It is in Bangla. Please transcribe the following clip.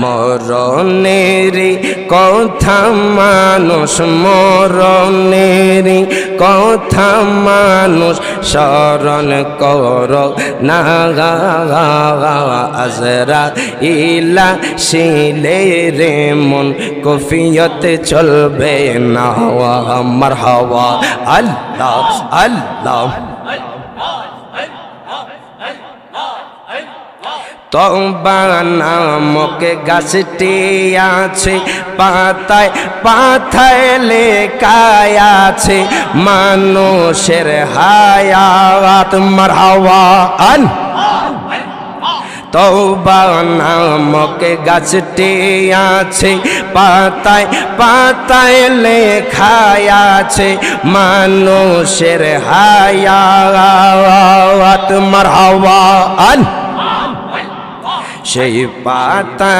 মরণের কথা মানুষ মরণের কথা মানুষ, স্মরণ কর না। আজরা ইলা শিলে রে মন, কফিয়তে চলবে না। আমার হওয়া আল্লাহ আল্লাহ। তবা গাছটি আছে, পাতায় পাথায় লেখায় আছে, মানুষের হায়াত মারহাওয়া আন। তৌবা গাছটি আছে, পাতায় পাতায় লেখায় আছে, মানুষের হায়াত মারহাওয়া সেই পাতা